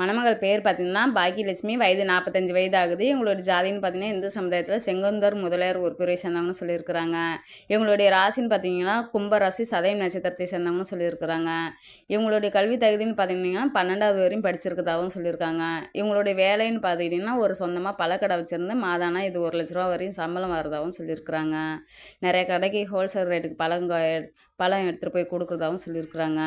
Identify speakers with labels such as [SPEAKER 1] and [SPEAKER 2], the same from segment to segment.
[SPEAKER 1] மணமகள் பேர் பார்த்தீங்கன்னா பாக்கியலட்சுமி. வயது நாற்பத்தஞ்சு வயது ஆகுது இவங்களோட ஜாதின்னு பார்த்தீங்கன்னா இந்து சமுதாயத்தில் செங்கந்தர் முதலியார் உறுப்பினரை சேர்ந்தவங்கன்னு சொல்லியிருக்கிறாங்க. இவங்களுடைய ராசின்னு பார்த்தீங்கன்னா கும்ப ராசி சதயம் நட்சத்திரத்தை சேர்ந்தவங்கன்னு சொல்லியிருக்கிறாங்க. இவங்களுடைய கல்வி தகுதின்னு பார்த்தீங்கன்னா பன்னெண்டாவது வரையும் படிச்சிருக்கதாகவும் சொல்லியிருக்காங்க. இவங்களுடைய வேலைன்னு பார்த்துக்கிட்டிங்கன்னா ஒரு சொந்தமாக பழக்கடை வச்சுருந்து மாதானா இது ஒரு லட்ச ரூபா வரையும் சம்பளம் வரதாகவும் சொல்லியிருக்கிறாங்க. நிறைய கடைக்கு ஹோல்சேல் ரேட்டுக்கு பழங்க பழம் எடுத்துகிட்டு போய் கொடுக்குறதாகவும் சொல்லியிருக்கிறாங்க.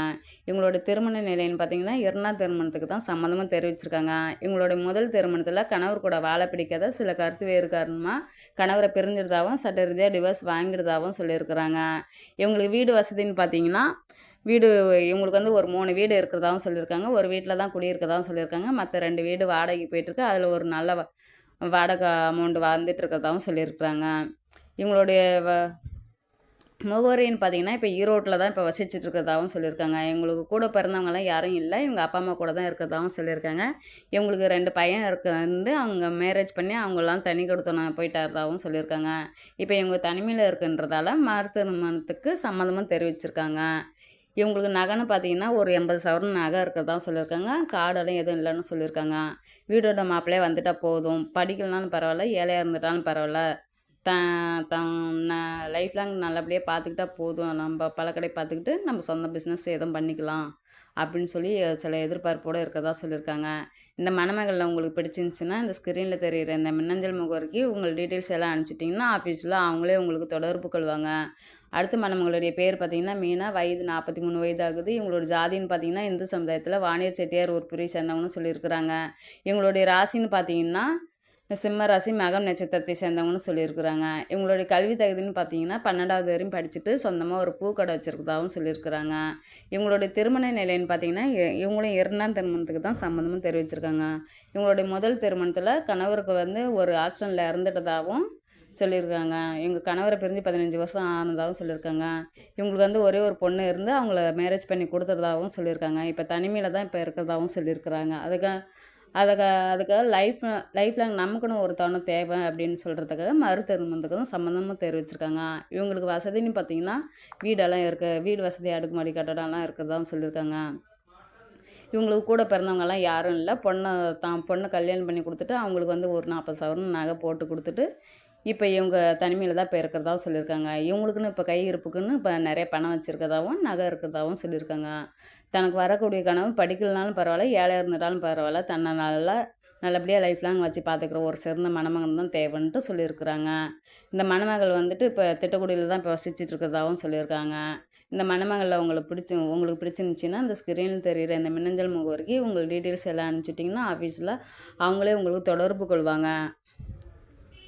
[SPEAKER 1] இவங்களோட திருமண நிலைன்னு பார்த்தீங்கன்னா இரண்டாம் திருமணத்துக்கு தான் சம்மந்தம் சம்மந்தமாக தெரிவிச்சிருக்காங்க. இவங்களுடைய முதல் திருமணத்தில் கணவர் கூட வாழ பிடிக்காத சில கருத்து வேறு காரணமாக கணவரை பிரிஞ்சிருந்தாவும் சட்ட ரீதியாக டிவோர்ஸ் வாங்கிடுதாகவும் சொல்லியிருக்கிறாங்க. இவங்களுக்கு வீடு வசதின்னு பார்த்தீங்கன்னா வீடு இவங்களுக்கு வந்து ஒரு மூணு வீடு இருக்கிறதாகவும் சொல்லியிருக்காங்க. ஒரு வீட்டில் தான் குடியிருக்கதாகவும் சொல்லியிருக்காங்க. மற்ற ரெண்டு வீடு வாடகைக்கு போயிட்டுருக்கு. அதில் ஒரு நல்ல வாடகை அமௌண்ட் வந்துட்டு இருக்கிறதாவும் சொல்லியிருக்கிறாங்க. இவங்களுடைய வ முகவரின்னு பார்த்தீங்கன்னா இப்போ ஈரோட்டில் தான் இப்போ வசிச்சுட்டு இருக்கிறதாகவும் சொல்லியிருக்காங்க. இவங்களுக்கு கூட பிறந்தவங்கலாம் யாரும் இல்லை. இவங்க அப்பா அம்மா கூட தான் இருக்கிறதாகவும் சொல்லியிருக்காங்க. இவங்களுக்கு ரெண்டு பையன் இருக்க வந்து அவங்க மேரேஜ் பண்ணி அவங்களாம் தனி கொடுத்தன போயிட்டாரதாகவும் சொல்லியிருக்காங்க. இப்போ இவங்க தனிமையில் இருக்குன்றதால மருத்துவமனத்துக்கு சம்மந்தமாக தெரிவிச்சிருக்காங்க. இவங்களுக்கு நகைன்னு பார்த்தீங்கன்னா ஒரு எண்பது சவரன் நகை இருக்கிறதாவும் சொல்லியிருக்காங்க. காடெல்லாம் எதுவும் இல்லைன்னு சொல்லியிருக்காங்க. வீடோட மாப்பிள்ளையே வந்துட்டால் போதும். படிக்கலனாலும் பரவாயில்ல ஏழையாக இருந்துட்டாலும் பரவாயில்ல. த லைஃப் லாங் நல்லபடியாக பார்த்துக்கிட்டா போதும். நம்ம பழக்கடை பார்த்துக்கிட்டு நம்ம சொந்த பிஸ்னஸ் எதுவும் பண்ணிக்கலாம் அப்படின்னு சொல்லி சில எதிர்பார்ப்போடு இருக்கிறதா சொல்லியிருக்காங்க. இந்த மணமகளில் உங்களுக்கு பிடிச்சிருந்துச்சுன்னா இந்த ஸ்க்ரீனில் தெரிகிற இந்த மின்னஞ்சல் முகவரிக்கு உங்கள் டீட்டெயில்ஸ் எல்லாம் அனுப்பிச்சிட்டிங்கன்னா ஆஃபீஸில் அவங்களே உங்களுக்கு தொடர்பு கொள்வாங்க. அடுத்து மணமகளுடைய பேர் பார்த்தீங்கன்னா மீனா. வயது நாற்பத்தி மூணு வயது ஆகுது இவங்களோட ஜாதின்னு பார்த்தீங்கன்னா இந்து சமுதாயத்தில் வாணியர் செட்டியார் உறுப்பினை சேர்ந்தவங்கன்னு சொல்லியிருக்கிறாங்க. இவங்களுடைய ராசின்னு பார்த்தீங்கன்னா சிம்ம ராசி மகம் நட்சத்திரத்தை சேர்ந்தவங்கன்னு சொல்லியிருக்கிறாங்க. இவங்களுடைய கல்வி தகுதின்னு பார்த்தீங்கன்னா பன்னெண்டாவது வரையும் படிச்சுட்டு சொந்தமாக ஒரு பூக்கடை வச்சுருக்கதாகவும் சொல்லியிருக்கிறாங்க. இவங்களுடைய திருமண நிலைன்னு பார்த்தீங்கன்னா இ- இவங்களும் இரண்டாம் திருமணத்துக்கு தான் சம்மந்தமும் தெரிவிச்சிருக்காங்க. இவங்களுடைய முதல் திருமணத்தில் கணவருக்கு வந்து ஒரு ஆக்சிடெண்ட்டில் இறந்துட்டதாகவும் சொல்லியிருக்காங்க. எங்கள் கணவரை பிரிஞ்சு பதினஞ்சு வருஷம் ஆனதாகவும் சொல்லியிருக்காங்க. இவங்களுக்கு வந்து ஒரே ஒரு பொண்ணு இருந்து அவங்கள மேரேஜ் பண்ணி கொடுத்துறதாகவும் சொல்லியிருக்காங்க. இப்போ தனிமையில் தான் இப்போ இருக்கிறதாகவும் சொல்லியிருக்கிறாங்க. அதுக்கு அதுக்கு அதுக்காக லைஃப் லைஃப் லாங் நமக்குன்னு ஒரு தவணை தேவை அப்படின்னு சொல்கிறதுக்காக மறு சம்மந்தமாக தெரிவிச்சிருக்காங்க. இவங்களுக்கு வசதின்னு பார்த்தீங்கன்னா வீடெல்லாம் இருக்கு. வீடு வசதி அடுக்குமாடி கட்டடம்லாம் இருக்கிறதாவும் சொல்லியிருக்காங்க. இவங்களுக்கு கூட பிறந்தவங்கெல்லாம் யாரும் இல்லை. பொண்ணை தான் பொண்ணை கல்யாணம் பண்ணி கொடுத்துட்டு அவங்களுக்கு வந்து ஒரு நாற்பது சவரன் நகை போட்டு கொடுத்துட்டு இப்போ இவங்க தனிமையில் தான் இப்போ இருக்கிறதாவும் சொல்லியிருக்காங்க. இவங்களுக்குன்னு இப்போ கை இருப்புக்குன்னு இப்போ நிறைய பணம் வச்சுருக்கதாகவும் நகை இருக்கிறதாகவும் சொல்லியிருக்காங்க. தனக்கு வரக்கூடிய கனவு படிக்கலனாலும் பரவாயில்ல ஏழையாக இருந்துட்டாலும் பரவாயில்ல தன்னை நல்லா நல்லபடியாக லைஃப் லாங் வச்சு பார்த்துக்கிற ஒரு சிறந்த மணமகன் தான் தேவைன்ட்டு சொல்லியிருக்கிறாங்க. இந்த மணமகள் வந்துட்டு இப்போ திட்டக்குடியில் தான் இப்போ வசிச்சுட்டு இருக்கிறதாகவும் சொல்லியிருக்காங்க. இந்த மணமகளில் உங்களுக்கு பிடிச்சி உங்களுக்கு பிடிச்சிருந்துச்சின்னா இந்த ஸ்க்ரீனில் தெரிகிற இந்த மின்னஞ்சல் முகவரிக்கு உங்களுக்கு டீட்டெயில்ஸ் எல்லாம் அனுப்பிச்சிட்டிங்கன்னா ஆஃபீஸில் அவங்களே உங்களுக்கு தொடர்பு கொள்வாங்க.